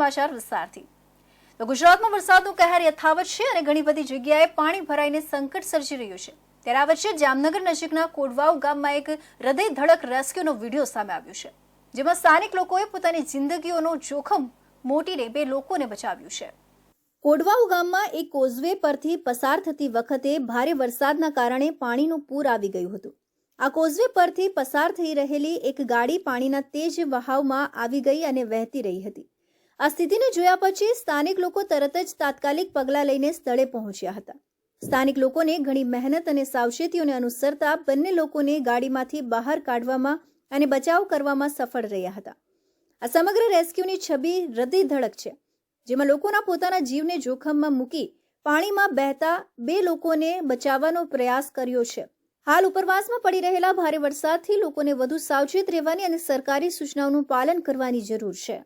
સમાચાર વિસ્તારથી. તો ગુજરાતમાં વરસાદનું કહેર યથાવત છે અને ઘણી બધી જગ્યાએ પાણી ભરાઈને સંકટ સર્જી રહ્યું છે. ત્યારે આ વચ્ચે જામનગર નજીકના કોડવાવ ગામમાં એક હૃદય ધડક રેસ્ક્યુનો વીડિયો સામે આવ્યો છે, જેમાં સ્થાનિક લોકોએ પોતાની જિંદગીઓનો જોખમ મોટીને બે લોકોને બચાવ્યું છે. કોડવાવ ગામમાં એક કોઝવે પરથી પસાર થતી વખતે ભારે વરસાદના કારણે પાણીનું પૂર આવી ગયું હતું. આ કોઝવે પરથી પસાર થઈ રહેલી એક ગાડી પાણીના તેજ વહાવમાં આવી ગઈ અને વહેતી રહી હતી. આ સ્થિતિને જોયા પછી સ્થાનિક લોકો તરત જ તાત્કાલિક પગલાં લઈને સ્થળે પહોંચ્યા હતા. સ્થાનિક લોકોને ઘણી મહેનત અને સાવચેતીઓને અનુસરતા બંને લોકોને ગાડીમાંથી બહાર કાઢવામાં અને બચાવ કરવામાં સફળ રહ્યા હતા. આ સમગ્ર રેસ્ક્યુની છબી હૃદય ધડક છે, જેમાં લોકોના પોતાના જીવને જોખમમાં મૂકી પાણીમાં બહેતા બે લોકોને બચાવવાનો પ્રયાસ કર્યો છે. હાલ ઉપરવાસમાં પડી રહેલા ભારે વરસાદથી લોકોને વધુ સાવચેત રહેવાની અને સરકારી સૂચનાઓનું પાલન કરવાની જરૂર છે.